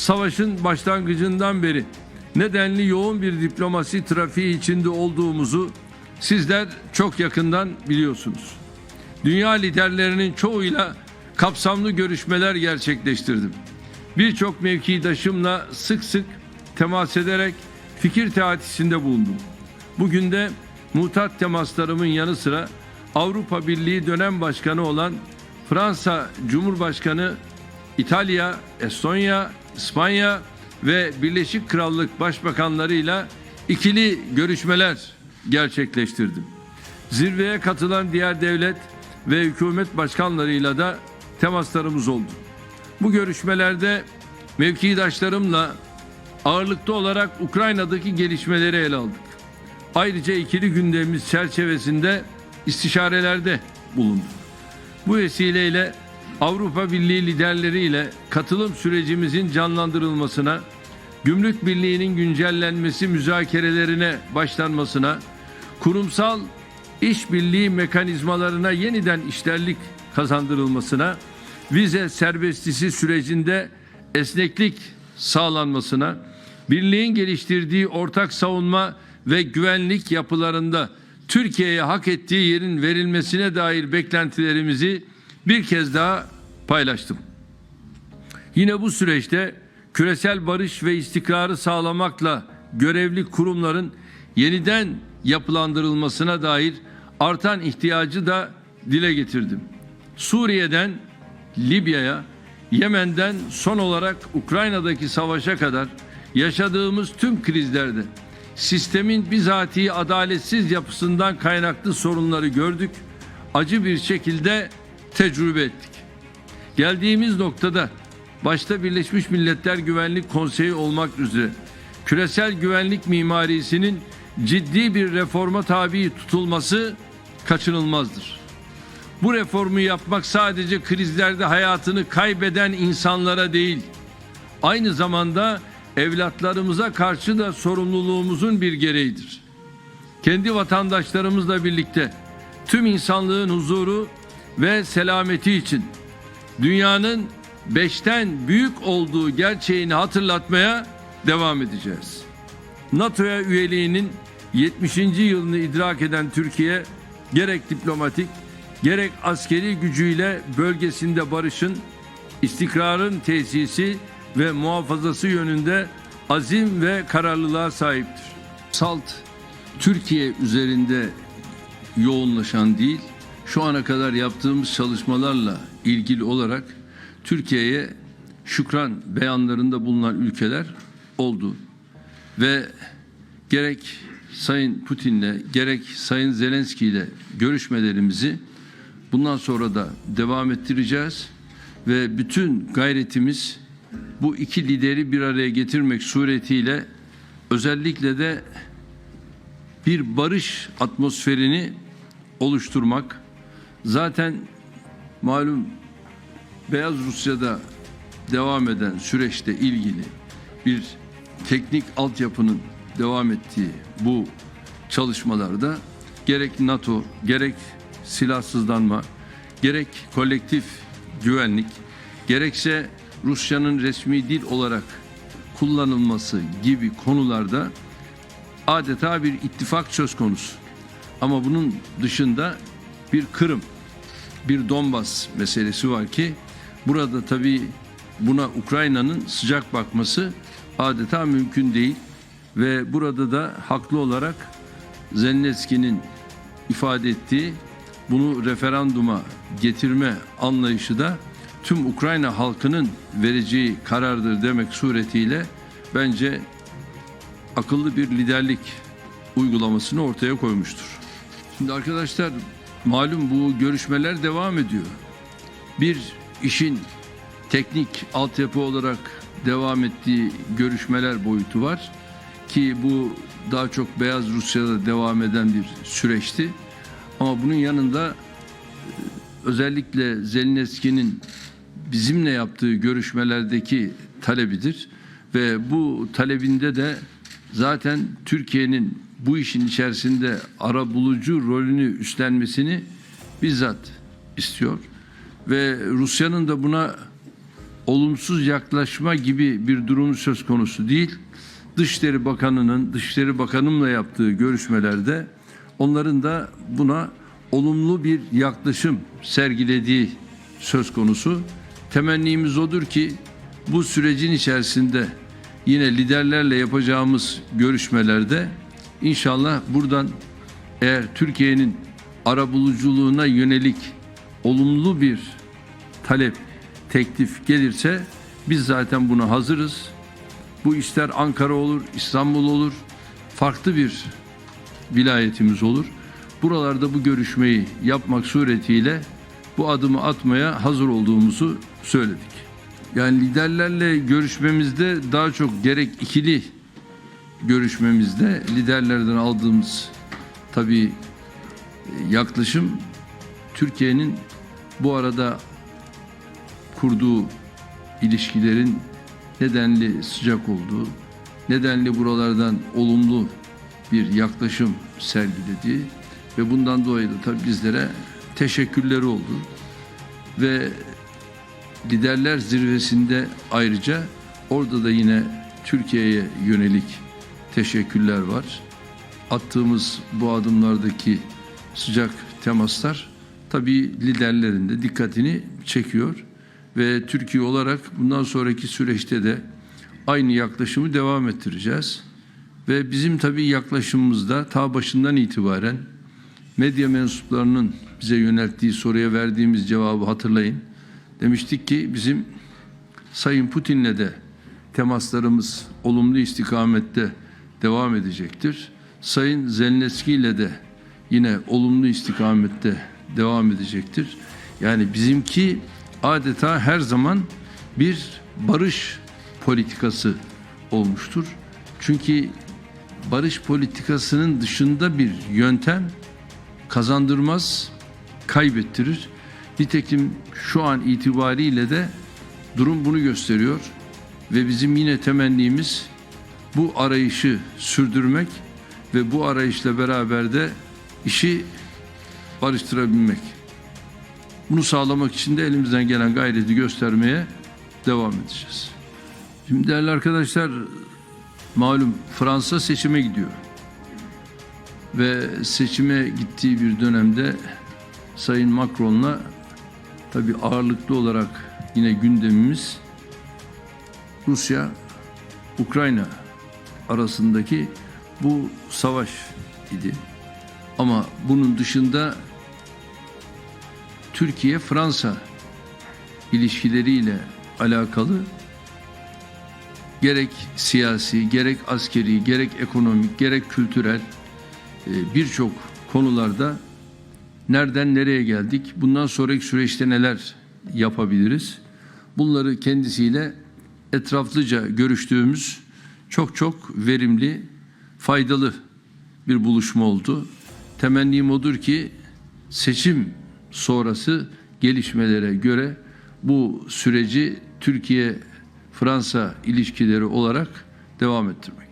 savaşın başlangıcından beri nedenli yoğun bir diplomasi trafiği içinde olduğumuzu sizler çok yakından biliyorsunuz. Dünya liderlerinin çoğuyla kapsamlı görüşmeler gerçekleştirdim. Birçok mevkidaşımla sık sık temas ederek fikir teatisinde bulundum. Bugün de mutat temaslarımın yanı sıra Avrupa Birliği dönem başkanı olan Fransa Cumhurbaşkanı, İtalya, Estonya, İspanya ve Birleşik Krallık başbakanlarıyla ikili görüşmeler gerçekleştirdim. Zirveye katılan diğer devlet ve hükümet başkanlarıyla da temaslarımız oldu. Bu görüşmelerde mevkidaşlarımla ağırlıklı olarak Ukrayna'daki gelişmeleri ele aldık. Ayrıca ikili gündemimiz çerçevesinde istişarelerde bulunduk. Bu vesileyle Avrupa Birliği liderleriyle katılım sürecimizin canlandırılmasına, Gümrük Birliği'nin güncellenmesi müzakerelerine başlanmasına, kurumsal işbirliği mekanizmalarına yeniden işlerlik kazandırılmasına, vize serbestisi sürecinde esneklik sağlanmasına, birliğin geliştirdiği ortak savunma ve güvenlik yapılarında Türkiye'ye hak ettiği yerin verilmesine dair beklentilerimizi bir kez daha paylaştım. Yine bu süreçte küresel barış ve istikrarı sağlamakla görevli kurumların yeniden yapılandırılmasına dair artan ihtiyacı da dile getirdim. Suriye'den Libya'ya, Yemen'den son olarak Ukrayna'daki savaşa kadar yaşadığımız tüm krizlerde sistemin bizatihi adaletsiz yapısından kaynaklı sorunları gördük, acı bir şekilde tecrübe ettik. Geldiğimiz noktada başta Birleşmiş Milletler Güvenlik Konseyi olmak üzere küresel güvenlik mimarisinin ciddi bir reforma tabi tutulması kaçınılmazdır. Bu reformu yapmak sadece krizlerde hayatını kaybeden insanlara değil, aynı zamanda evlatlarımıza karşı da sorumluluğumuzun bir gereğidir. Kendi vatandaşlarımızla birlikte tüm insanlığın huzuru ve selameti için dünyanın beşten büyük olduğu gerçeğini hatırlatmaya devam edeceğiz. NATO'ya üyeliğinin 70. yılını idrak eden Türkiye gerek diplomatik gerek askeri gücüyle bölgesinde barışın, istikrarın tesisi ve muhafazası yönünde azim ve kararlılığa sahiptir. SALT Türkiye üzerinde yoğunlaşan değil, şu ana kadar yaptığımız çalışmalarla ilgili olarak Türkiye'ye şükran beyanlarında bulunan ülkeler oldu. Ve gerek Sayın Putin'le gerek Sayın Zelenski ile görüşmelerimizi bundan sonra da devam ettireceğiz ve bütün gayretimiz bu iki lideri bir araya getirmek suretiyle özellikle de bir barış atmosferini oluşturmak. Zaten malum Beyaz Rusya'da devam eden süreçte ilgili bir teknik altyapının devam ettiği bu çalışmalarda gerek NATO gerek silahsızlanma gerek kolektif güvenlik gerekse Rusya'nın resmi dil olarak kullanılması gibi konularda adeta bir ittifak söz konusu. Ama bunun dışında bir Kırım, bir Donbas meselesi var ki burada tabii buna Ukrayna'nın sıcak bakması adeta mümkün değil ve burada da haklı olarak Zelenski'nin ifade ettiği bunu referanduma getirme anlayışı da tüm Ukrayna halkının vereceği karardır demek suretiyle bence akıllı bir liderlik uygulamasını ortaya koymuştur. Şimdi arkadaşlar malum bu görüşmeler devam ediyor. Bir işin teknik altyapı olarak devam ettiği görüşmeler boyutu var ki bu daha çok Beyaz Rusya'da devam eden bir süreçti. Ama bunun yanında e, özellikle Zelenski'nin bizimle yaptığı görüşmelerdeki talebidir ve bu talebinde de zaten Türkiye'nin bu işin içerisinde ara bulucu rolünü üstlenmesini bizzat istiyor ve Rusya'nın da buna olumsuz yaklaşma gibi bir durum söz konusu değil. Dışişleri Bakanı'nın, Dışişleri Bakanımla yaptığı görüşmelerde onların da buna olumlu bir yaklaşım sergilediği söz konusu. Temennimiz odur ki bu sürecin içerisinde yine liderlerle yapacağımız görüşmelerde inşallah buradan eğer Türkiye'nin arabuluculuğuna yönelik olumlu bir talep, teklif gelirse biz zaten buna hazırız. Bu ister Ankara olur, İstanbul olur, farklı bir vilayetimiz olur. Buralarda bu görüşmeyi yapmak suretiyle bu adımı atmaya hazır olduğumuzu söyledik. Yani liderlerle görüşmemizde daha çok gerek ikili görüşmemizde liderlerden aldığımız tabii yaklaşım Türkiye'nin bu arada kurduğu ilişkilerin nedenli sıcak olduğu, nedenli buralardan olumlu bir yaklaşım sergilediği ve bundan dolayı da tabii bizlere teşekkürleri oldu. Ve liderler zirvesinde ayrıca orada da yine Türkiye'ye yönelik teşekkürler var. Attığımız bu adımlardaki sıcak temaslar tabii liderlerin de dikkatini çekiyor ve Türkiye olarak bundan sonraki süreçte de aynı yaklaşımı devam ettireceğiz. Ve bizim tabii yaklaşımımızda ta başından itibaren medya mensuplarının bize yönelttiği soruya verdiğimiz cevabı hatırlayın. Demiştik ki bizim Sayın Putin'le de temaslarımız olumlu istikamette devam edecektir. Sayın Zelenski ile de yine olumlu istikamette devam edecektir. Yani bizimki adeta her zaman bir barış politikası olmuştur. Çünkü barış politikasının dışında bir yöntem kazandırmaz, kaybettirir. Nitekim şu an itibariyle de durum bunu gösteriyor ve bizim yine temennimiz bu arayışı sürdürmek ve bu arayışla beraber de işi barıştırabilmek. Bunu sağlamak için de elimizden gelen gayreti göstermeye devam edeceğiz. Şimdi değerli arkadaşlar malum Fransa seçime gidiyor. Ve seçime gittiği bir dönemde Sayın Macron'la tabi ağırlıklı olarak yine gündemimiz Rusya Ukrayna arasındaki bu savaş idi. Ama bunun dışında Türkiye Fransa ilişkileriyle alakalı gerek siyasi, gerek askeri, gerek ekonomik, gerek kültürel e, birçok konularda nereden nereye geldik, bundan sonraki süreçte neler yapabiliriz? Bunları kendisiyle etraflıca görüştüğümüz çok çok verimli, faydalı bir buluşma oldu. Temennim odur ki seçim sonrası gelişmelere göre bu süreci Türkiye Fransa ilişkileri olarak devam ettirmek.